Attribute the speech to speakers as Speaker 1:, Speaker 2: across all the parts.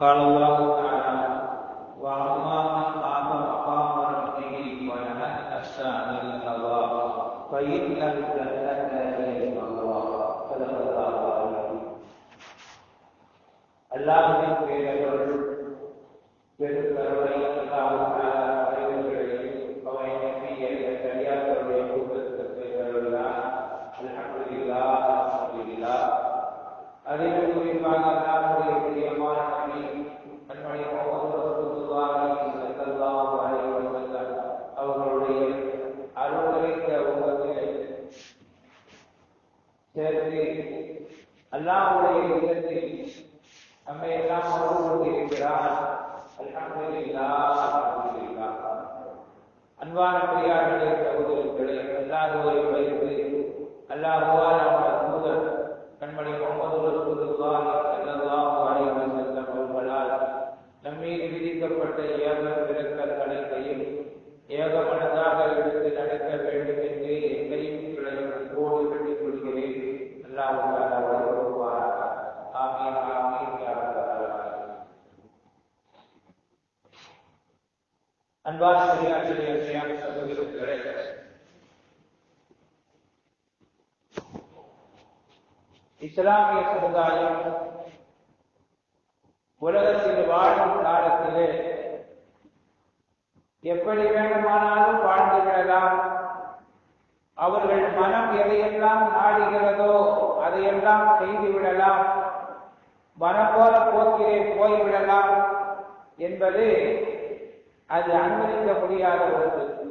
Speaker 1: قال الله تعالى واما من خاف مقام ربه ونهى النفس عن الهوى فان الجنه هي المأوى صدق الله العظيم அல்லாஹ்வின் பேரருள் அன்பான பெரியார்களே சகோதரர்களே அல்லாதோரை வைத்து அல்லாஹ்வால் அவனது தூதர் கண்மணி முகமது ரசூலுல்லாஹி ஸல்லல்லாஹு அலைஹி வஸல்லம் அவர்களால் நம்மீது விதிக்கப்பட்ட ஏக விலக்கல் அனைத்தையும் ஏகமனதாக எடுத்து நடக்க வேண்டும் என்று எங்களையும் பிள்ளைகள் கோடு கட்டிக் கொள்கிறேன் அல்லாஹ் வருவாராக ஆமீன் ஆமீன் யா ரப்பல் ஆலமீன் அன்பான பெரியார்களே அருமையான சகோதரர்களே இஸ்லாமிய சமுதாயம் உலகத்தில் வாழும் காலத்திலே எப்படி வேண்டுமானாலும் வாழ்ந்து விடலாம். அவர்கள் மனம் எதையெல்லாம் நாடுகிறதோ அதையெல்லாம் செய்து விடலாம். மனம் போல போக்கிலே போய்விடலாம் என்பது அது அனுமதிக்க முடியாத ஒன்று.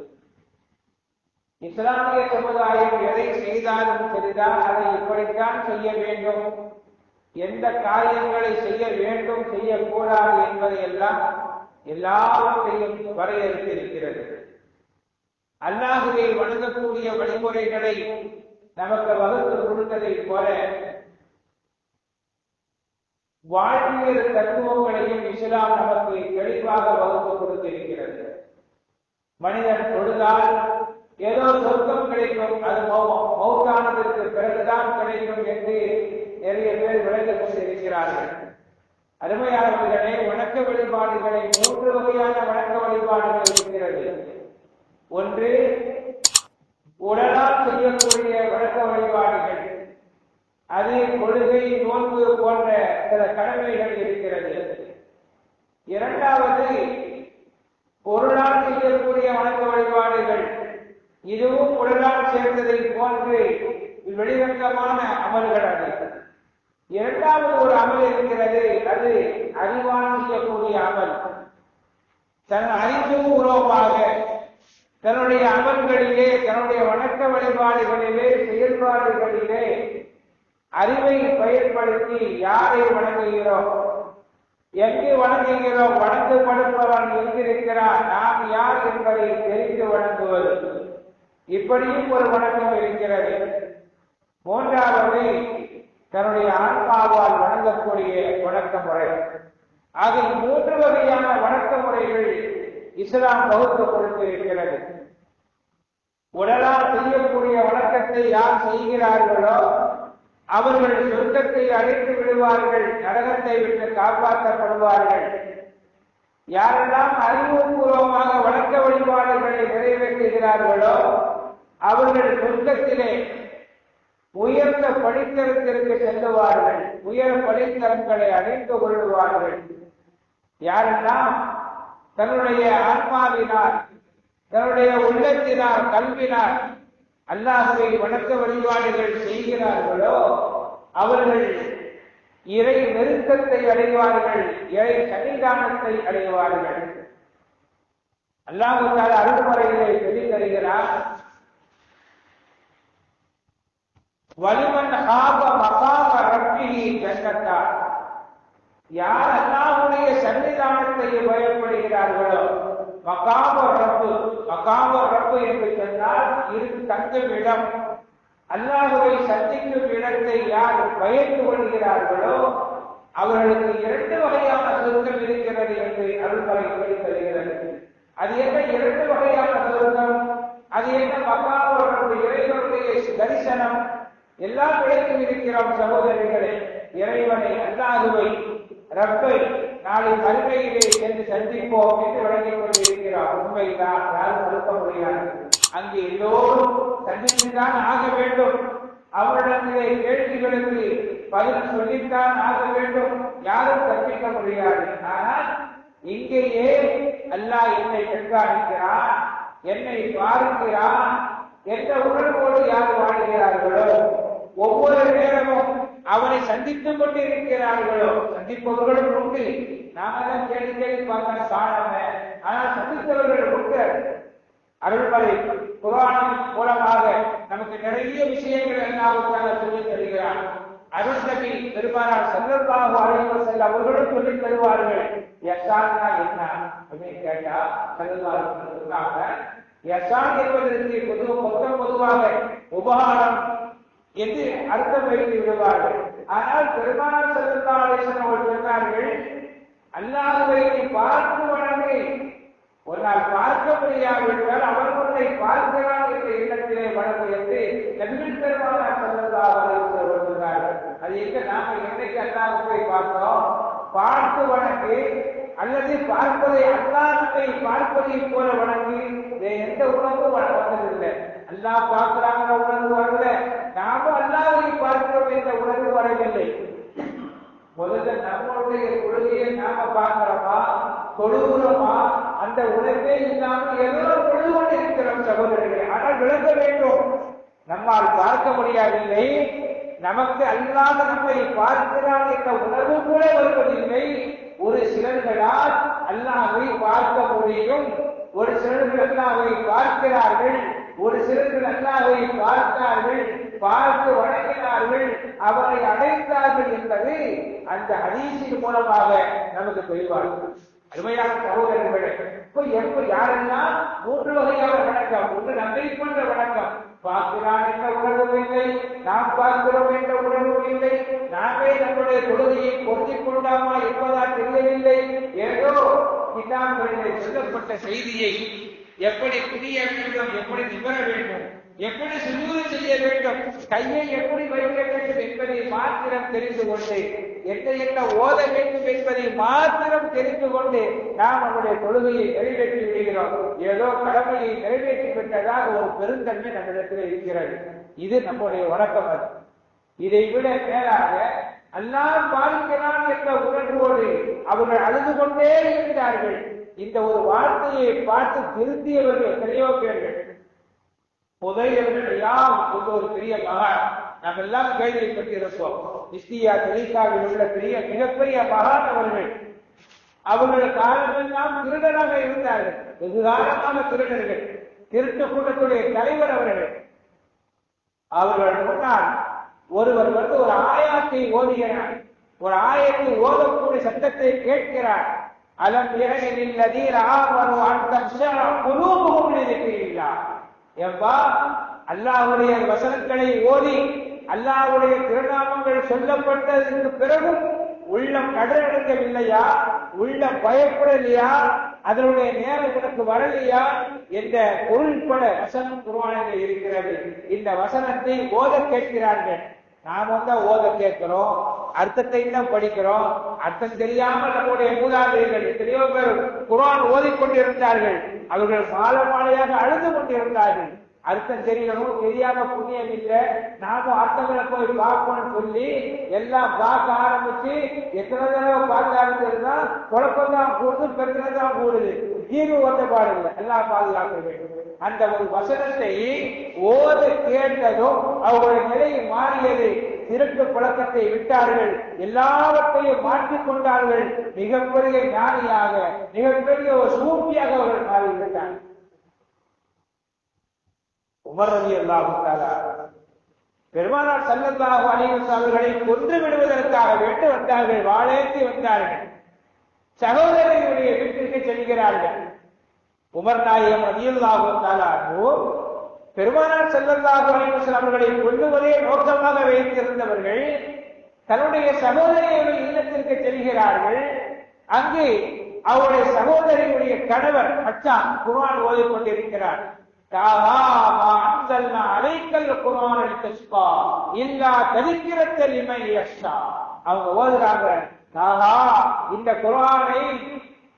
Speaker 1: இஸ்லாமிய சமுதாயம் எதை செய்தாலும் சரிதான் அதை இப்படித்தான் செய்ய வேண்டும். எந்த காரியங்களை செய்ய வேண்டும் செய்யக்கூடாது என்பதை எல்லாம் எல்லாவற்றையும் வரையறுத்திருக்கிறது. அல்லாஹுவை வணங்கக்கூடிய வழிமுறைகளை நமக்கு வகுத்து கொடுத்ததை போல வாழ்வியல் தத்துவங்களையும் இஸ்லாம் நமக்கு தெளிவாக வகுத்து கொடுத்திருக்கிறது. மனிதன் தொழுதால் ஏதோ சொர்க்கம் கிடைக்கும் அது மௌத்தானதற்கு பிறகுதான் கிடைக்கும் என்று நிறைய பேர் விளங்கிக் கொண்டிருக்கிறார்கள் அருமையாளர்களே வணக்க வழிபாடுகளை மூன்று வகையான வணக்க வழிபாடுகள் இருக்கிறது. ஒன்று உடலால் செய்யக்கூடிய வணக்க வழிபாடுகள். அது கொள்கை நோன்பு போன்ற சில கடமைகள் இருக்கிறது. இரண்டாவது பொருளால் செய்யக்கூடிய வணக்க வழிபாடுகள். இதுவும் உடலால் சேர்ந்ததை போன்று வெளிரங்கமான அமல்கள் அது. இரண்டாவது ஒரு அமல் இருக்கிறது அது அறிவால் செய்யக்கூடிய அமல். தன் அறிவுபூர்வமாக தன்னுடைய அமல்களிலே தன்னுடைய வணக்க வழிபாடுகளிலே செயல்பாடுகளிலே அறிவை பயன்படுத்தி யாரை வணங்குகிறோம் எங்கு வணங்குகிறோம் வணங்கப்படுபவன் எங்கிருக்கிறார் நாம் யார் என்பதை தெரிந்து வணங்குவது. இப்படியும் ஒரு வணக்கம் இருக்கிறது. மூன்றாவது தன்னுடைய ஆன்மாவால் வணங்கக்கூடிய வணக்க முறை ஆக மூன்று வகையான வணக்க முறைகள் இஸ்லாம் வகுத்து கொடுத்திருக்கிறது. உடலால் செய்யக்கூடிய வணக்கத்தை யார் செய்கிறார்களோ அவர்கள் சொர்க்கத்தை அடைத்து விடுவார்கள் நரகத்தை விட்டு காப்பாற்றப்படுவார்கள். யாரெல்லாம் அறிவுபூர்வமாக வணக்க வழிபாடுகளை நிறைவேற்றுகிறார்களோ அவர்கள் சொர்க்கத்திலே உயர்ந்த படித்தரத்திற்கு செல்லுவார்கள். உயர் படித்தரங்களை அடைந்து கொள்வார்கள் யாரெல்லாம் தன்னுடைய ஆன்மாவினால் தன்னுடைய உள்ளத்தினால் கல்வினால் அல்லாஹுவை வணக்க வழிபாடுகள் செய்கிறார்களோ அவர்கள் இறை நெருக்கத்தை அடைவார்கள் இறை சன்னிதானத்தை அடைவார்கள். அல்லாஹால அருள்முறையிலே சொல்லி தருகிறார். வலிமன் ஹாப மகாம ரப்பிஹி ஜன்னத்தா யார் அல்லாஹ்வுடைய சன்னிதானத்தை பயப்படுகிறார்களோ மகாம ரப்பு மகாம ரப்பு என்று சொன்னால் இரு தங்கும் இடம் அல்லாஹுவை சந்திக்கும் இடத்தை யார் பயந்து கொள்கிறார்களோ அவர்களுக்கு இரண்டு வகையான சொர்க்கம் இருக்கிறது என்று அருள்மலை சொல்லி தருகிறது அது என்ன இரண்டு வகையான சொர்க்கம்? அது என்ன மகாம இறைவனுடைய தரிசனம்? எல்லா இடத்திலும் இருக்கிறோம் சகோதரர்களே இறைவனை அல்லாதுவை ரப்பை நாளை கருமையிலே சென்று சந்திப்போம் என்று வழங்கிக் கொண்டிருக்கிறார். உண்மைதான் யாரும் மறுக்க முடியாது. அங்கு எல்லோரும் சந்தித்துதான் ஆக வேண்டும். அவரிடத்திலே கேள்விகளுக்கு பதில் சொல்லித்தான் ஆக வேண்டும். யாரும் தப்பிக்க முடியாது. ஆனால் இங்கேயே அல்லாஹ் என்னை கண்காணிக்கிறான் என்னை பாருக்கிறான் என்ற உணர்வோடு யார் வாழ்கிறார்களோ ஒவ்வொரு நேரமும் அவனை சந்தித்துக் கொண்டிருக்கிறார்களோ சந்திப்பவர்களும் உண்டு. நாம தான் கேள்வி கேள்வி பார்க்க காணாம ஆனால் சந்தித்தவர்கள் உண்டு. அருள்மறை புராணம் மூலமாக நமக்கு நிறைய விஷயங்கள் எல்லாம் சொல்லி தருகிறார் அருள்நபி பெருமானார் செல்லல்லாஹு அலைஹி வஸல்லம் அவர்களும் சொல்லி தருவார்கள். யசான்னா என்ன? அப்படின்னு கேட்டா செல்லல்லாஹு சொல்றாங்க யசான் என்பதற்கு பொதுவாக மொத்தம் பொதுவாக உபகாரம் என்று அர்த்தம் எழுதி விடுவார்கள். ஆனால் பெருமானார் செல்லல்லாஹு அவர்கள் சொன்னார்கள் அல்லாஹ்வை நீ பார்த்து வணங்கு ஒரு நாள் பார்க்க முடியாவிட்டால் அவர் உன்னை பார்க்கிறான் என்ற எண்ணத்திலே வணங்கு என்று நபிகள் பெருமானார் செல்லல்லாஹு அலைஹி சொன்னார்கள். அது எங்க? நாம என்னைக்கு அல்லாஹ் போய் பார்த்தோம்? பார்த்து வணங்கு. அல்லது பார்ப்பதை அல்லாஹை பார்ப்பதை போல வணங்கி. எந்த உணர்வு வந்ததில்லை. அல்லாஹ் பார்க்கிறாங்கிற உணர்வு வரல. நாம அல்லாவை பார்க்கிறோம் என்ற உணர்வு வரவில்லை. முதல்ல நம்மளுடைய கொள்கையை நாம பார்க்கிறோமா? தொழுகிறோமா? அந்த உணர்வே இல்லாமல் ஏதோ பொழுது கொண்டு இருக்கிறோம் சகோதரர்களே. ஆனால் விளங்க வேண்டும். நம்மால் பார்க்க முடியவில்லை நமக்கு அல்லாத நம்மை பார்க்கிறான் என்ற உணர்வு கூட வருவதில்லை. ஒரு சிலர்களால் அல்லாவை பார்க்க முடியும். ஒரு சிலர்கள் அல்லாவை பார்க்கிறார்கள். ஒரு சிலர்கள் அல்லாவை பார்த்தார்கள். பார்த்து வணங்கினார்கள் அவரை அடைந்தார்கள் என்பது அந்த ஹதீஸின் மூலமாக நமக்கு தெளிவாகும் அருமையான சகோதரர்களே இப்ப எப்ப யாரெல்லாம் மூன்று வகையான வணக்கம் ஒன்று நன்றி கொண்ட வணக்கம் பார்க்கிறான் என்ற உணர்வும் இல்லை நாம் பார்க்கிறோம் என்ற உணர்வும் இல்லை நாமே நம்முடைய தொழுகையை பொருத்திக் கொண்டாமா என்பதா தெரியவில்லை. ஏதோ கிதாம்களிலே சொல்லப்பட்ட செய்தியை எப்படி புரிய வேண்டும் எப்படி நிபர வேண்டும்? எப்படி சுஜூது செய்ய வேண்டும்? கையை எப்படி வைக்க வேண்டும் என்பதை மாத்திரம் தெரிந்து கொண்டு என்ன என்ன ஓத வேண்டும் என்பதை மாத்திரம் தெரிந்து கொண்டு நாம் நம்முடைய தொழுகையை நிறைவேற்றி விடுகிறோம். ஏதோ கடமையை நிறைவேற்றி விட்டதாக ஒரு பெருந்தன்மை நம்மிடத்தில் இருக்கிறது. இது நம்முடைய வணக்கம் அது. இதை விட மேலாக அல்லாம் பாதிக்கிறான் என்ற உணர்வோடு அவர்கள் அழுது கொண்டே இருக்கிறார்கள். இந்த ஒரு வார்த்தையை பார்த்து திருத்தியவர்கள் எத்தனையோ பேர்கள். புதையவர்கள் யாம் கொண்ட ஒரு பெரிய மகா. நாம் எல்லாம் கேள்விப்பட்டிருப்போம் இஸ்தியா தெலிசாவில் உள்ள பெரிய மிகப்பெரிய மகான் அவர்கள் அவர்கள் காலமெல்லாம் திருடராக இருந்தார்கள். வெகு காலமாக திருடர்கள். திருட்டு கூட்டத்துடைய தலைவர் அவர்கள். அவர்கள் முன்னால் ஒருவர் வந்து ஒரு ஆயாத்தை ஓதுகிறார். ஒரு ஆயத்தை ஓதக்கூடிய சத்தத்தை கேட்கிறார். அலம் இறையில் நதீர் ஆவரு அந்த குலூபுகும் இருக்கிறீர்களா எவ்வா? அல்லாவுடைய வசனங்களை ஓதி அல்லாவுடைய திருநாமங்கள் சொல்லப்பட்டதற்கு பிறகும் உள்ளம் கடலடைக்கவில்லையா உள்ளம் பயப்படலையா? அதனுடைய நேரம் உனக்கு வரலையா? என்ற பொருள்பட வசனம் குருவானில் இருக்கிறது. இந்த வசனத்தை ஓத கேட்கிறார்கள். நாம தான் ஓத கேட்கிறோம். அர்த்தத்தை தான் படிக்கிறோம். அர்த்தம் தெரியாமல் நம்முடைய மூதாதையர்கள் எத்தனையோ பேர் குரான் ஓதிக்கொண்டிருந்தார்கள். அவர்கள் மால மாலையாக அழுது கொண்டிருந்தார்கள். அர்த்தம் தெரியணும் தெரியாம புண்ணியம் இல்லை. நாமும் அர்த்தங்களை போய் பார்ப்போம்னு சொல்லி எல்லாம் பார்க்க ஆரம்பிச்சு எத்தனை தடவை பார்க்க ஆரம்பிச்சிருந்தா குழப்பம் தான் கூடுது பிரச்சனை தான் கூடுது. தீர்வு வந்த பாடில்லை எல்லாம் பாதுகாக்க வேண்டும் அந்த ஒரு வசனத்தை ஓத கேட்டதும் அவருடைய நிலை மாறியது. திருட்டு பழக்கத்தை விட்டார்கள். எல்லாவற்றையும் மாற்றிக் கொண்டார்கள். மிகப்பெரிய ஞானியாக மிகப்பெரிய ஒரு சூப்பியாக அவர்கள் மாறிவிட்டார்கள். உமர் ரவி அல்லாஹுத்தாலா பெருமானார் சல்லல்லாஹு அலைஹி அவர்களை கொன்று விடுவதற்காக வேண்டு வந்தார்கள். வாழேந்தி வந்தார்கள். சகோதரர்களுடைய வீட்டிற்கு செல்கிறார்கள். உமர் நாயகம் ரதியுல்லாஹு தாலானோ பெருமானார் செல்லல்லாஹு அலைஹி அவர்களை கொல்லுவதே நோக்கமாக வைத்திருந்தவர்கள் தன்னுடைய சகோதரியுடைய இல்லத்திற்கு செல்கிறார்கள். அங்கு அவருடைய சகோதரியுடைய கணவர் மச்சான் குர்ஆன் ஓதிக் கொண்டிருக்கிறார் அலைக்கல் குரான் இல்லா தவிக்கிறத்த லிமை யஷா அவங்க ஓதுறாங்க. ஆஹா இந்த குர்ஆனை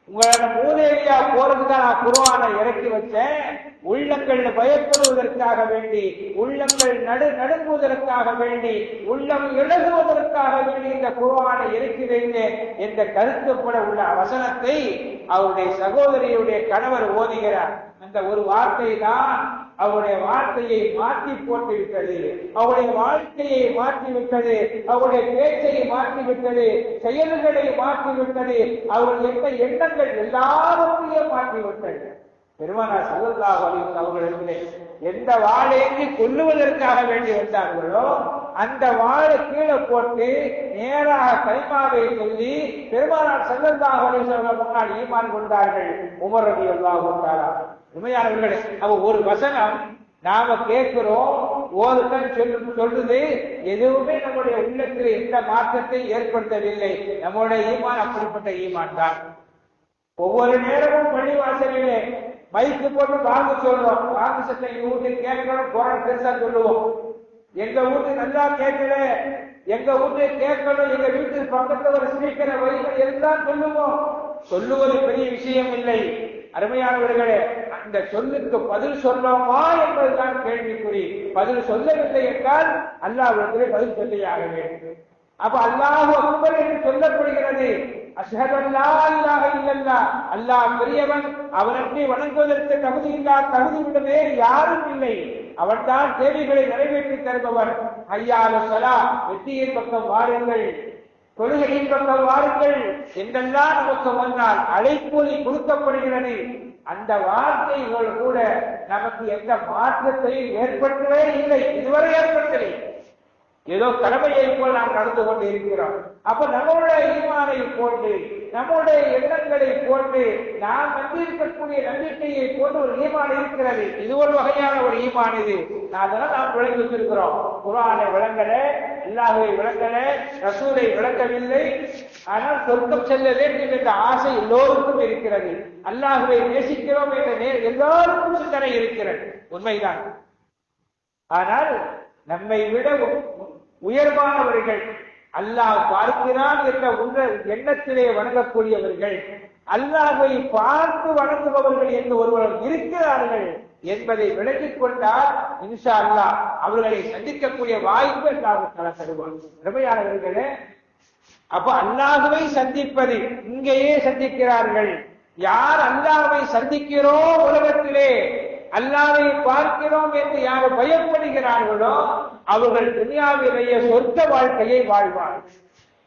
Speaker 1: உங்களோட மூதேவியா போறதுக்கு நான் குர்ஆனை இறக்கி வச்சேன். உள்ளங்கள் பயப்படுவதற்காக வேண்டி உள்ளங்கள் நடு நடுங்குவதற்காக வேண்டி உள்ளம் இழகுவதற்காக வேண்டி இந்த குருவான இறக்கி என்ற கருத்துப்பட உள்ள வசனத்தை அவருடைய சகோதரியுடைய கணவர் ஓதுகிறார். அந்த ஒரு வார்த்தை தான் அவருடைய வார்த்தையை மாற்றி போட்டு விட்டது அவருடைய வாழ்க்கையை மாற்றி விட்டது அவருடைய பேச்சை மாற்றி விட்டது செயல்களை மாற்றி விட்டது அவர்கள் எந்த எண்ணங்கள் எல்லாவற்றையும் மாற்றி விட்டது பெருமானார் சல்லல்லா அலிவன் வஸல்லம் அவர்களிடத்திலே எந்த வாழேந்தி கொல்லுவதற்காக வேண்டி வந்தார்களோ அந்த வாழை கீழே போட்டு நேராக கைமாவை சொல்லி பெருமானார் சல்லல்லா அலிவன் முன்னாடி ஈமான் கொண்டார்கள். உமர் ரலியல்லாஹு தஆலா உண்மையானவர்களே அவ ஒரு வசனம் நாம கேட்கிறோம் ஓதுக்கன் சொல்லு சொல்லுது எதுவுமே நம்முடைய உள்ளத்தில் எந்த மாற்றத்தை ஏற்படுத்தவில்லை. நம்முடைய ஈமான் அப்படிப்பட்ட ஈமான் தான். ஒவ்வொரு நேரமும் பள்ளிவாசலிலே மைக்கு போட்டு வாங்க சொல்றோம். வாங்க சத்தம் எங்க வீட்டுக்கு கேட்கணும் குரல் பெருசா சொல்லுவோம். எங்க வீட்டு நல்லா கேட்கல. எங்க வீட்டு கேட்கணும். எங்க வீட்டு பக்கத்துல ஒரு ஸ்பீக்கரை வைக்க எல்லாம் சொல்லுவோம். சொல்லுவது பெரிய விஷயம் இல்லை. அருமையானவர்களே அந்த சொல்லுக்கு பதில் சொல்லோமா என்பதுதான் கேள்விக்குறி. பதில் சொல்லவில்லை என்றால் அல்லாஹ் பதில் சொல்லியாக வேண்டும். அப்ப அல்லாஹ் அக்பர் என்று சொல்லப்படுகிறது. அல்லாஹ் பெரியவன் அவனன்றி வணங்குவதற்கு தகுதி இல்லா தகுதி விட வேறு யாரும் இல்லை. அவன்தான் தேவைகளை நிறைவேற்றி தருபவர். ஐயால சலா வெற்றியின் பக்கம் வாருங்கள். தொழுகையின் பக்கம் வாருங்கள். என்றெல்லாம் நமக்கு வந்தால் அழைப்பொலி கொடுக்கப்படுகிறது. அந்த வார்த்தைகள் கூட நமக்கு எந்த மாற்றத்தையும் ஏற்படுத்தவே இல்லை. இதுவரை ஏற்பட்டதில்லை ஏதோ கடமையை போல் நாம் நடந்து கொண்டு இருக்கிறோம். அப்ப நம்மளுடைய ஈமானை போட்டு நம்மளுடைய எண்ணங்களை போட்டு நாம் நம்பியிருக்கக்கூடிய நம்பிக்கையை போட்டு ஒரு ஈமான் இருக்கிறது. இது ஒரு வகையான ஒரு ஈமான் இது. அதனால் நாம் விளங்கி வச்சிருக்கிறோம். குரானை விளங்கல அல்லாஹை விளங்கல ரசூலை விளங்கவில்லை. ஆனால் சொர்க்கம் செல்ல வேண்டும் என்ற ஆசை எல்லோருக்கும் இருக்கிறது. அல்லாஹுவை நேசிக்கிறோம் என்ற எல்லோருக்கும் சிந்தனை இருக்கிறது. உண்மைதான். ஆனால் நம்மை விட உயர்வானவர்கள். அல்லாஹ் பார்க்கிறான் என்ற உள்ள எண்ணத்திலே வணங்கக்கூடியவர்கள். அல்லாஹை பார்த்து வணங்குபவர்கள் என்று ஒருவர் இருக்கிறார்கள் என்பதை விளக்கிக் கொண்டால் இன்ஷா அல்லாஹ் அவர்களை சந்திக்கக்கூடிய வாய்ப்பு அல்லாஹ் தருவார் உண்மையானவர்களே அப்ப அல்லாஹுவை சந்திப்பது இங்கேயே சந்திக்கிறார்கள். யார் அல்லாஹை சந்திக்கிறோம் உலகத்திலே அல்லாவை பார்க்கிறோம் என்று யார் பயப்படுகிறார்களோ அவர்கள் துனியாவிலேயே சொந்த வாழ்க்கையை வாழ்வார்கள்.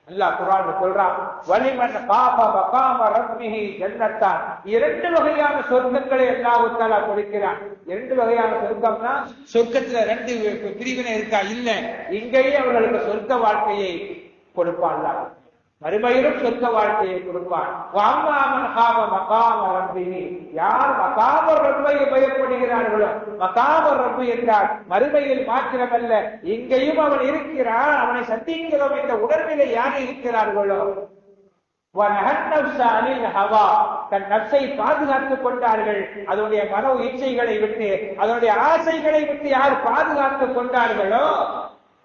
Speaker 1: அல்லாஹ் குரான் சொல்றான் வலிமன் பாப பகாம ரத்மிகி ஜன்னத்தான். இரண்டு வகையான சொர்க்கங்களை அல்லாஹ் கொடுக்கிறான். இரண்டு வகையான சொர்க்கம்னா சொர்க்கத்துல ரெண்டு பிரிவினை இருக்கா? இல்ல. இங்கேயே அவர்களுக்கு சொர்க்க வாழ்க்கையை கொடுப்பான் மறுமையிலும் சொர்க்க வாழ்க்கையை கொடுப்பான். வாங்காமன் காம மகாம ரப்பிஹி யார் மகாம ரப்பையை பயப்படுகிறார்களோ மகாம ரப்பு என்றால் மறுமையில் மாத்திரமல்ல இங்கேயும் அவன் இருக்கிறான் அவனை சந்திக்கிறோம் என்ற உணர்விலே யார் இருக்கிறார்களோ. அனில் ஹவா. தன் நப்சை பாதுகாத்துக் கொண்டார்கள். அதனுடைய மனோ இச்சைகளை விட்டு அதனுடைய ஆசைகளை விட்டு யார் பாதுகாத்துக் கொண்டார்களோ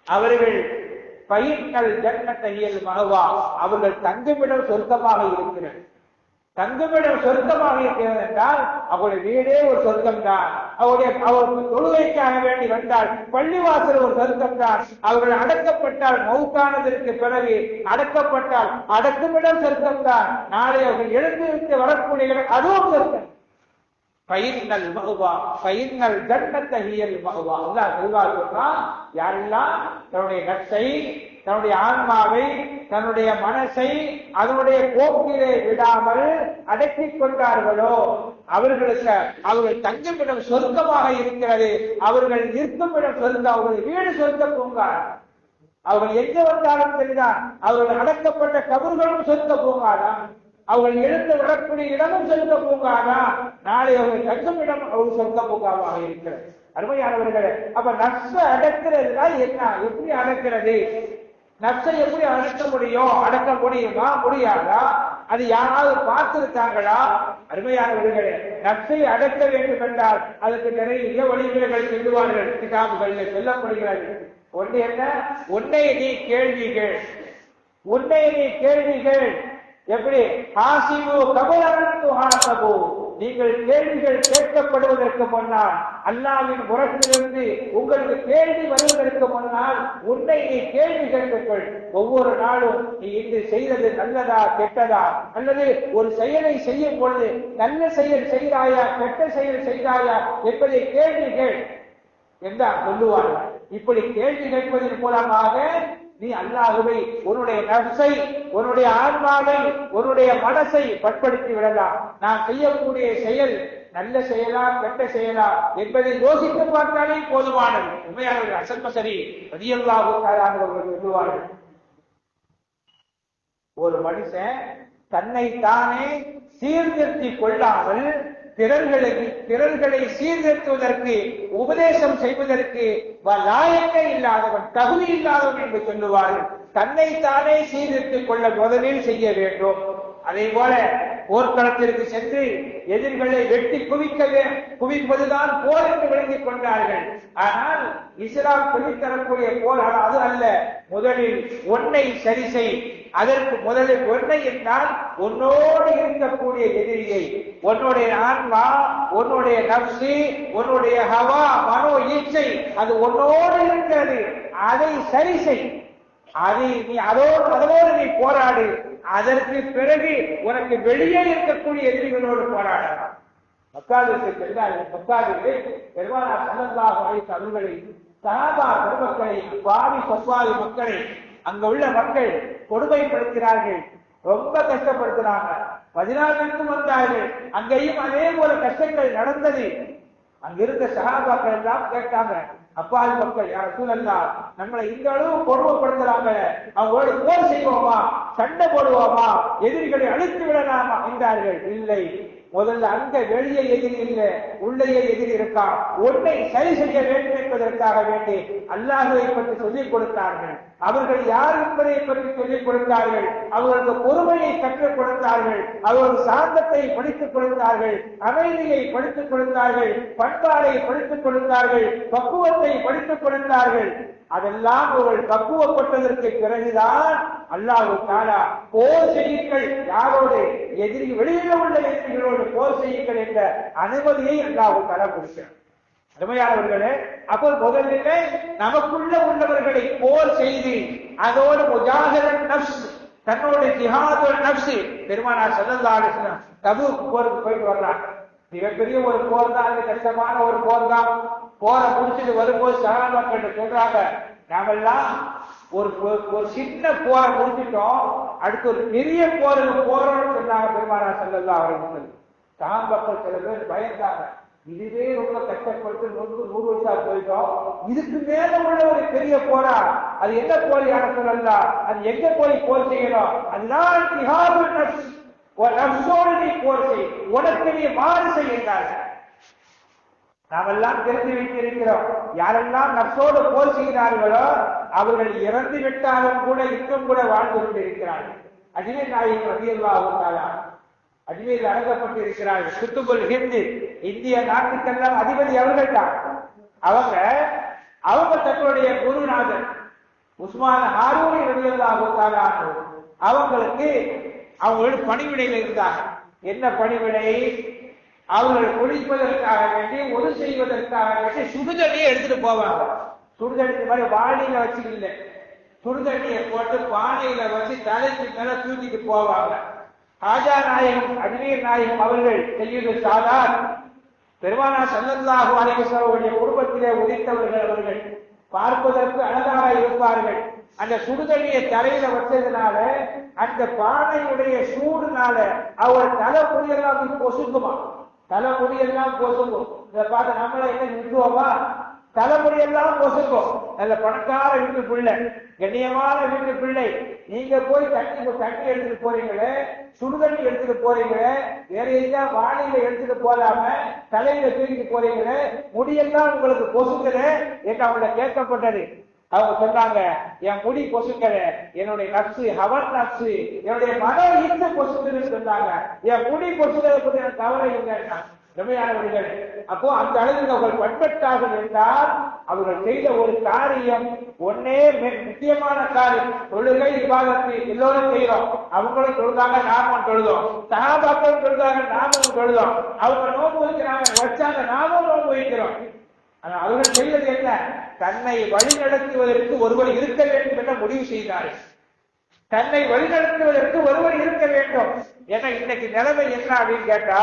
Speaker 1: அவர்கள் பயிர்கள் ஜன்னத்தையில் மகவா அவர்கள் தங்குமிடம் சொர்க்கமாக இருக்கிறது தங்குமிடம் சொர்க்கமாக இருக்கிறது என்றால் அவருடைய வீடே ஒரு சொர்க்கம் தான் அவருடைய அவர் தொழுகைக்காக வேண்டி வந்தால் பள்ளிவாசல் ஒரு சொர்க்கம் தான் அவர்கள் அடக்கப்பட்டால் மவுக்கானதற்கு பிறகு அடக்கப்பட்டால் அடக்குமிடம் சொர்க்கம் தான் நாளை அவர்கள் எழுந்து விட்டு வரக்கூடிய அதுவும் சொர்க்கம். பயிர்னல் மகுவா பயிர்னல் தண்டத்தகியல் மகுவா. அல்லா தெளிவா சொல்றான் யாரெல்லாம் தன்னுடைய நட்சை தன்னுடைய ஆன்மாவை தன்னுடைய மனசை அதனுடைய போக்கிலே விடாமல் அடக்கி கொண்டார்களோ அவர்களுக்கு அவர்கள் தங்குமிடம் சொர்க்கமாக இருக்கிறது அவர்கள் இருக்கும் இடம் சொர்க்கம் அவர்கள் வீடு சொர்க்க பூங்கா அவர்கள் எங்க வந்தாலும் சரிதான். அவர்கள் அடக்கப்பட்ட கபர்களும் சொர்க்க பூங்காதான் அவர்கள் எழுந்து விடக்கூடிய இடமும் சொர்க்க பூங்காதான் நாளை அவர்கள் தங்கும் இடம் அவர்கள் சொர்க்க பூங்காவாக இருக்கிறது. அருமையானவர்களே அப்ப நஷ்ட அடக்கிறதுனா என்ன? எப்படி அடக்கிறது? நஷ்டம் எப்படி அடக்க முடியும்? அடக்க முடியுமா? முடியாதா? அது யாராவது பார்த்திருக்காங்களா? அருமையானவர்களே நர்சை அடக்க வேண்டும் என்றால் அதுக்கு நிறைய வழிமுறைகளை சொல்லுவார்கள் கிதாபுகளில் சொல்லப்படுகிறது. ஒன்று என்ன? உன்னை நீ கேள்விகள். உன்னை நீ கேள்விகள். எப்படி? ஹாசிபு கபலரத்து ஹாசபு. நீங்கள் கேள்விகள் கேட்கப்படுவதற்கு முன்னால் அல்லாவின் புறத்திலிருந்து உங்களுக்கு கேள்வி வருவதற்கு முன்னால் உன்னை நீ கேள்வி கேட்டுக்கொள். ஒவ்வொரு நாளும் நீ இன்று செய்தது நல்லதா கெட்டதா? அல்லது ஒரு செயலை செய்யும் பொழுது நல்ல செயல் செய்தாயா கெட்ட செயல் செய்தாயா என்பதை கேள்வி கேள். என்றார் சொல்லுவார்கள். இப்படி கேள்வி கேட்பதன் மூலமாக நீ அல்லாஹுவை உன்னுடைய நர்சை உன்னுடைய ஆன்மாவை உன்னுடைய மனசை பட்படுத்தி விடலாம் நான் செய்யக்கூடிய செயல் நல்ல செயலா கெட்ட செயலா என்பதை யோசித்து பார்த்தாலே போதுமானது. உண்மையானவர்கள் அசல்மசரி ரதியல்லாஹு அவர்கள் சொல்லுவார்கள். ஒரு மனுஷன் தன்னை தானே சீர்திருத்திக் கொள்ளாமல் பிறர்களுக்கு பிறர்களை சீர்திருத்துவதற்கு உபதேசம் செய்வதற்கு வ- லாயக்கே இல்லாதவன் தகுதி இல்லாதவன் என்று சொல்லுவார்கள். தன்னை தானே சீர்திருத்திக் கொள்ள முதலில் செய்ய வேண்டும். அதே போல போர்க்களத்திற்கு சென்று எதிரிகளை வெட்டி குவிக்க குவிப்பதுதான் போர் என்று விளங்கிக் கொண்டார்கள். ஆனால் இஸ்லாம் சொல்லித் தரக்கூடிய போர் அது- அல்ல. முதலில் ஒன்னை சரி செய். அதற்கு முதலில் ஒன்னை என்றால் உன்னோடு இருக்கக்கூடிய எதிரியை உன்னுடைய ஆன்மா உன்னுடைய நப்சு உன்னுடைய ஹவா மனோ இச்சை அது உன்னோடு இருக்கிறது. அதை சரி செய். அதை நீ அதோடு அதோடு நீ போராடு. அதற்கு பிறகு உனக்கு வெளியே இருக்கக்கூடிய எதிரிகளோடு போராடலாம். மக்காவிற்கு சென்றார்கள் மக்காவிலே பெருமானா சல்லல்லாஹு அலைஹி அவர்களை சகாபா பெருமக்களை பாவி சொப்பாவி மக்களை அங்க உள்ள மக்கள் கொடுமைப்படுத்தினார்கள். ரொம்ப கஷ்டப்படுத்தினாங்க. பதினாலுக்கும் வந்தார்கள். அங்கேயும் அதே போல கஷ்டங்கள் நடந்தது. அங்கிருந்த சகாபாக்கள் எல்லாம் கேட்டாங்க அப்பாவி மக்கள் யார் சூழல்லா நம்மளை இந்த அளவு கொடுமைப்படுத்துறாங்க அவங்களோட போர் செய்வோமா? சண்டை போடுவோமா? எதிரிகளை அழித்து விடலாமா? என்றார்கள். இல்லை. முதல்ல அங்க வெளியே எதிரி இல்லை. உள்ளே எதிரி இருக்கான் ஒன்றை சரி செய்ய வேண்டும் என்பதற்காக வேண்டி அல்லாஹுவை பற்றி சொல்லிக் கொடுத்தார்கள். அவர்கள் யார் என்பதை பற்றி சொல்லிக் கொடுத்தார்கள். அவர்களுக்கு பொறுமையை கற்றுக் கொடுத்தார்கள். அவர்கள் சாந்தத்தை படித்துக் கொடுத்தார்கள் அமைதியை படித்துக் கொடுத்தார்கள் பண்பாடை படித்துக் கொடுத்தார்கள் பக்குவத்தை படித்துக் கொடுத்தார்கள் அதெல்லாம் அவர்கள் பக்குவப்பட்டதற்கு பிறகுதான் அல்லாஹு தாலா போர் செய்யுங்கள். யாரோடு எதிரி வெளியில் உள்ள எதிரிகளோடு போர் செய்யுங்கள் என்ற அனுமதியை அல்லாஹு தாலா கொடுக்கிறார் அருமையானவர்களே அப்போ முதலில் நமக்குள்ள உள்ளவர்களை போர் செய்து அதோடு முஜாகரன் நப்ஸ் தன்னோட ஜிஹாதுல் நப்ஸ் பெருமானார் ஸல்லல்லாஹு தபு போருக்கு போயிட்டு வர்றாங்க. மிகப்பெரிய ஒரு போர் தான் கஷ்டமான ஒரு போர் தான் போற முடிச்சுட்டு வரும்போது சகாபாக்கள் சொல்றாங்க நாமெல்லாம் ஒரு ஒரு- ஒரு சின்ன போரை முடிச்சிட்டோம். அடுத்து ஒரு பெரிய போருக்கு போறோம்னு சொன்னாங்க பெருமானார் செல்லல்லா அவர்கள் வஸல்லம். சகாபாக்கள் சில பேர் பயந்தாங்க. இதுவே ரொம்ப கஷ்டப்பட்டு நூறு நூறு வருஷம் போயிட்டோம். இதுக்கு மேல உள்ள ஒரு பெரிய போரா? அது எந்த போர் யார அது எங்க போய் போர் செய்யணும்? அதுதான் ஜிஹாதுல் நஃப்ஸ். ஒரு நஃப்ஸோடு நீ போர் செய். உனக்கு நீ மாறு செய்கிறார்கள் நாமெல்லாம் தெரிந்து வைத்திருக்கிறோம். யாரெல்லாம் நப்சோடு போர் செய்கிறார்களோ அவர்கள் இறந்து விட்டாலும் கூட இன்னும் கூட வாழ்ந்து கொண்டிருக்கிறார்கள். அஜ்மீர் நாயகம் ரதியல்லாஹு அஜ்மீரில் அடங்கப்பட்டிருக்கிறார்கள் சுத்துபுல் ஹிந்து இந்திய நாட்டுக்கெல்லாம் அதிபதி அவர்கள் தான் அவங்க அவங்க தங்களுடைய குருநாதர் உஸ்மான ஹாரூனி ரலியல்லாஹு அவங்களுக்கு அவங்களோட பணிவிடையில் இருந்தாங்க என்ன பணிவிடை? அவர்கள் குளிப்பதற்காக வேண்டி ஒரு செய்வதற்காக வேண்டி சுடுதண்ணியை எடுத்துட்டு போவாங்க. சுடுதண்ணி இந்த மாதிரி வாளியில வச்சுக்கல சுடுதண்ணியை போட்டு பானையில வச்சு தலைக்கு மேல தூக்கிட்டு போவாங்க. ராஜா நாயகம் அஜ்மீர் நாயகம் அவர்கள் செய்யுது சாதார் பெருமானா சல்லல்லாஹு அலைஹி குடும்பத்திலே உதித்தவர்கள் அவர்கள். பார்ப்பதற்கு அழகாக இருப்பார்கள். அந்த சுடுதண்ணியை தலையில வச்சதுனால அந்த பானையுடைய சூடுனால அவர் தலை புரியலாம் பொசுக்குமா தலைமுடியெல்லாம் கொசுங்கும் இதை பார்த்து நம்மள என்ன நிற்குவோமா தலைமுடி எல்லாம் பொசுக்கும். அதுல பணக்கார வீட்டு பிள்ளை கண்ணியமான வீட்டு பிள்ளை. நீங்க போய் தண்ணி தண்ணி எடுத்துட்டு போறீங்களே சுடுதண்ணி எடுத்துட்டு போறீங்களே வேற எங்கேயா வாளியில எடுத்துட்டு போலாம தலையில தூக்கிட்டு போறீங்களே முடியெல்லாம் உங்களுக்கு பொசுக்குது என்று அவங்கள கேட்கப்பட்டது. அவங்க சொன்னாங்க என் முடி பொசுக்கல என்னுடைய நப்சு ஹவன் நப்சு என்னுடைய மன ஈர்த்து பொசுக்குதுன்னு சொன்னாங்க. என் முடி பொசுக்கிறத பத்தி எனக்கு கவலை இல்லைன்னா செம்மையானவர்கள் அப்போ அந்த அளவுக்கு அவர்கள் பண்பட்டார்கள் என்றால் அவர்கள் செய்த ஒரு காரியம் ஒன்னே மிக முக்கியமான காரியம். தொழுகை விவாதத்தை எல்லோரும் செய்யறோம் அவங்களும் தொழுதாங்க நாமும் தொழுதோம். சகாபாக்களும் தொழுதாங்க நாமும் தொழுதோம். அவங்க நோம்பு வைக்கிறாங்க வச்சாங்க நாமும் நோம்பு வைக்கிறோம். அவர்கள் செய்வது என்ன? தன்னை வழிநடத்துவதற்கு ஒருவர் இருக்க வேண்டும் என முடிவு செய்தார்கள். தன்னை வழிநடத்துவதற்கு ஒருவர் இருக்க வேண்டும். ஏன்னா இன்னைக்கு நிலைமை என்ன அப்படின்னு கேட்டா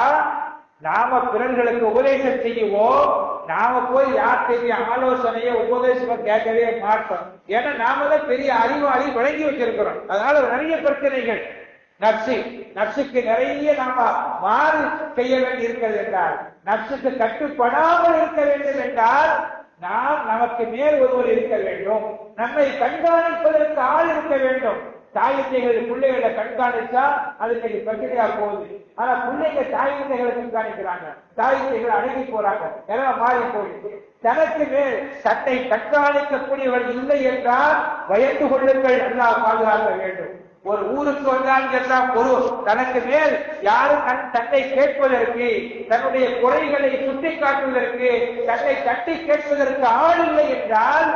Speaker 1: நாம பிறர்களுக்கு உபதேசம் செய்யுவோம் நாம போய் யார்கிட்ட ஆலோசனையை உபதேசமா கேட்கவே மாட்டோம். ஏன்னா நாம தான் பெரிய அறிவாளி வழங்கி வச்சிருக்கிறோம். அதனால நிறைய பிரச்சனைகள். நப்சு நப்சுக்கு நிறைய நாம மாறு செய்ய வேண்டி இருக்கிறது என்றால் நப்சுக்கு கட்டுப்படாமல் இருக்க வேண்டும் என்றால் நாம் நமக்கு மேல் ஒருவர் இருக்க வேண்டும். நம்மை கண்காணிப்பதற்கு ஆள் இருக்க வேண்டும். தாயத்தைகள் பிள்ளைகளை கண்காணிச்சா அது இன்னைக்கு பிரச்சனையா போகுது ஆனா பிள்ளைங்க தாயத்தைகளை கண்காணிக்கிறாங்க. தாயத்தைகள் அடங்கி போறாங்க. எல்லாம் மாறி போகுது தனக்கு மேல் தன்னை கண்காணிக்கக்கூடியவர் இல்லை என்றால் பயந்து கொள்ளுங்கள். எல்லாம் பாதுகாக்க வேண்டும். ஒரு ஊருக்கு வந்தான் எல்லாம் ஒரு தனக்கு மேல் யாரும் தன் தன்னை கேட்பதற்கு தன்னுடைய குறைகளை சுட்டி காட்டுவதற்கு தன்னை தட்டி கேட்பதற்கு ஆள் இல்லை என்றால்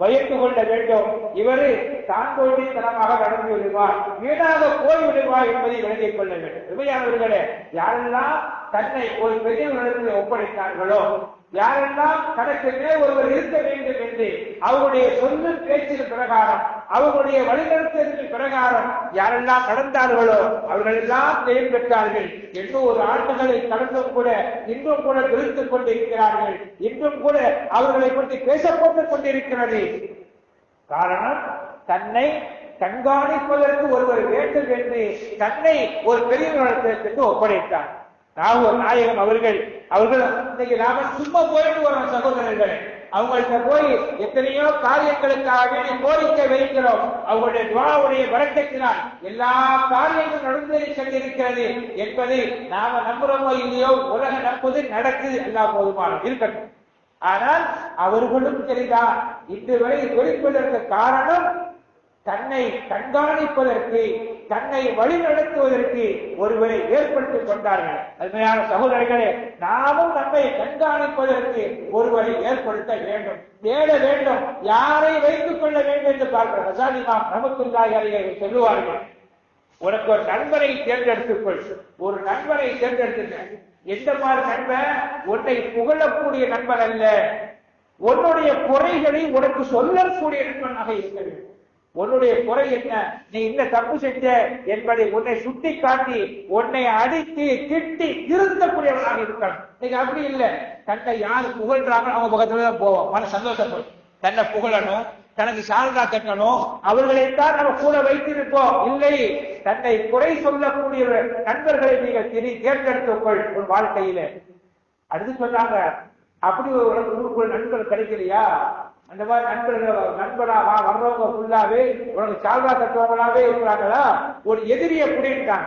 Speaker 1: பயந்து கொள்ள வேண்டும். இவரு தாங்கோடித்தனமாக நடந்து விடுவார். வீணாக போய் விடுவார் என்பதை விளங்கிக் கொள்ள வேண்டும். இவையானவர்களே யாரெல்லாம் தன்னை ஒரு பெரியவர்களுக்கு ஒப்படைத்தார்களோ யாரெல்லாம் தனக்கு ஒருவர் இருக்க வேண்டும் என்று அவருடைய சொந்த பேச்சின் பிரகாரம் அவர்களுடைய வழிநடத்தலின் பிரகாரம் யாரெல்லாம் நடந்தார்களோ அவர்கள் எல்லாம் ஜெயம் பெற்றார்கள். இன்னும் ஒரு ஆண்டுகளை கடந்தும் கூட இன்னும் கூட விழித்துக் கொண்டிருக்கிறார்கள். இன்றும் கூட அவர்களை பற்றி பேசப்பட்டுக் கொண்டிருக்கிறது. காரணம் தன்னை கண்காணிப்பதற்கு ஒருவர் வேண்டும் என்று தன்னை ஒரு பெரியவர்களுக்கு ஒப்படைத்தார். நாகூர் நாயகம் அவர்கள் அவர்கள் இன்னைக்கு நாம சும்மா போயிட்டு வரோம் சகோதரர்களே. அவங்கள்ட்ட போய் எத்தனையோ காரியங்களுக்காக வேண்டி கோரிக்கை வைக்கிறோம். அவங்களுடைய துவாவுடைய வரக்கத்தினால் எல்லா காரியங்களும் நடந்து சென்றிருக்கிறது என்பதை நாம நம்புறோமோ இல்லையோ உலக நம்புது நடக்குது. எல்லாம் போதுமான இருக்கட்டும். ஆனால் அவர்களும் சரிதான் இன்று வரை ஒழிப்பதற்கு காரணம் தன்னை கண்காணிப்பதற்கு தன்னை வழிநடத்துவதற்கு ஒருவரை ஏற்படுத்திக் கொண்டார்கள். அருமையான சகோதரர்களே நாமும் நம்மை கண்காணிப்பதற்கு ஒருவரை ஏற்படுத்த வேண்டும். தேட வேண்டும். யாரை வைத்துக் கொள்ள வேண்டும் என்று பார்க்கிற ரசாதிமா நமக்குள்ளாக சொல்லுவார்கள். உனக்கு ஒரு நண்பரை தேர்ந்தெடுத்துக்கொள் ஒரு நண்பரை தேர்ந்தெடுத்துக்க. எந்த மாதிரி நண்பன்? உன்னை புகழக்கூடிய நண்பன் அல்ல. உன்னுடைய குறைகளை உனக்கு சொல்லக்கூடிய நண்பனாக இருக்க வேண்டும். உன்னுடைய குறை என்ன? நீ இந்த தப்பு செஞ்ச? என்பதை உன்னை சுட்டி காட்டி உன்னை அடித்து திட்டி திருத்தக்கூடியவனாக இருக்கணும். நீங்க அப்படி இல்லை. தன்னை யாரு புகழ்றாங்களோ அவங்க பக்கத்துல தான் போவோம். மன சந்தோஷப்படும். தன்னை புகழணும் தனக்கு சாரதா கட்டணும் அவர்களைத்தான் நம்ம கூட வைத்திருப்போம். இல்லை தன்னை குறை சொல்லக்கூடிய நண்பர்களை நீங்கள் திரி தேர்ந்தெடுத்துக்கொள் உன் வாழ்க்கையில. அடுத்து சொன்னாங்க அப்படி ஒரு ஊருக்குள்ள நண்பர் கிடைக்கலையா? அந்த மாதிரி நண்பர்கள் நண்பரா வா- வர்றவங்க ஃபுல்லாவே உனக்கு சால்வா தட்டுவங்களாவே இருக்கிறாங்களா? ஒரு எதிரியை புடிட்டாங்க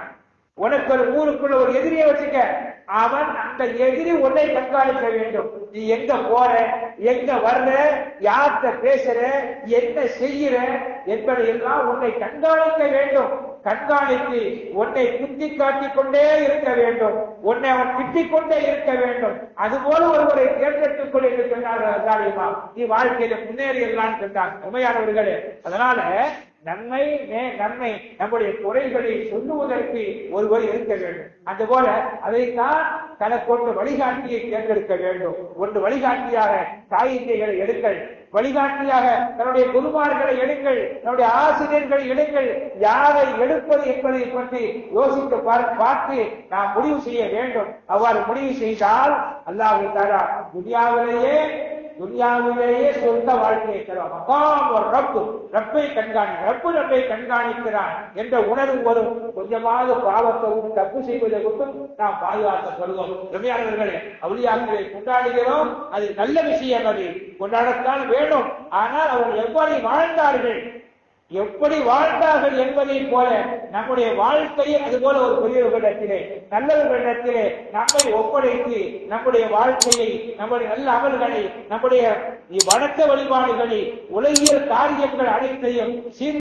Speaker 1: உனக்கு ஒரு ஊருக்குள்ள ஒரு எதிரியை வச்சுக்க. அவன் அந்த எதிரி உன்னை கண்காணிக்க வேண்டும். நீ எங்க போற? எங்க வர்ற? யார்கிட்ட பேசுற? என்ன செய்யற? என்பதை எல்லாம் உன்னை கண்காணிக்க வேண்டும். கண்காணித்து உன்னை குத்தி காட்டிக் கொண்டே இருக்க வேண்டும். உன்னை அவன் திட்டிக் கொண்டே இருக்க வேண்டும். அதுபோல ஒருவரை தேர்ந்தெடுத்துக் கொள் என்று சொன்னார் நீ வாழ்க்கையில முன்னேறியலான்னு சொன்னாங்க உண்மையானவர்களே அதனால நன்மை மே- நன்மை நம்முடைய குறைகளை சொல்லுவதற்கு ஒருவர் இருக்க வேண்டும். அது போல அதைத்தான் தனக்கு ஒன்று வழிகாட்டியை தேர்ந்தெடுக்க வேண்டும். ஒன்று வழிகாட்டியாக தாயிந்தைகளை எடுங்கள். வழிகாட்டியாக தன்னுடைய குருமார்களை எடுங்கள் தன்னுடைய ஆசிரியர்களை எடுங்கள் யாரை எடுப்பது என்பதை பற்றி யோசித்து பார்த்து நாம் முடிவு செய்ய வேண்டும். அவ்வாறு முடிவு செய்தால் அல்லாஹ் தாரா துனியாவிலேயே துனியாவிலேயே சொந்த வாழ்க்கையை தரும் மகாம் ஒரு ரப்பு. ரப்பை கண்காணி. ரப்பு ரப்பை கண்காணிக்கிறான் என்ற உணர்வு வரும். கொஞ்சமாவது பாவத்தையும் தப்பு செய்வதை கொண்டும் நாம் பாதுகாக்கப்படுவோம் ரம்யாளர்களே அவளியாக்களை கொண்டாடுகிறோம். அது நல்ல விஷயம் அது. கொண்டாடத்தான் வேண்டும் ஆனால் அவர்கள் எவ்வாறு வாழ்ந்தார்கள்? எப்படி வாழ்ந்தார்கள் என்பதை போல நம்முடைய வாழ்க்கையை அதுபோல ஒரு பெரியவர்களிடத்திலே நல்லவர்களிடத்திலே நம்மை ஒப்படைத்து நம்முடைய வாழ்க்கையை நம்முடைய நல்ல அமல்களை நம்முடைய வணக்க வழிபாடுகளை உலகியல் காரியங்கள் அனைத்தையும் சீர்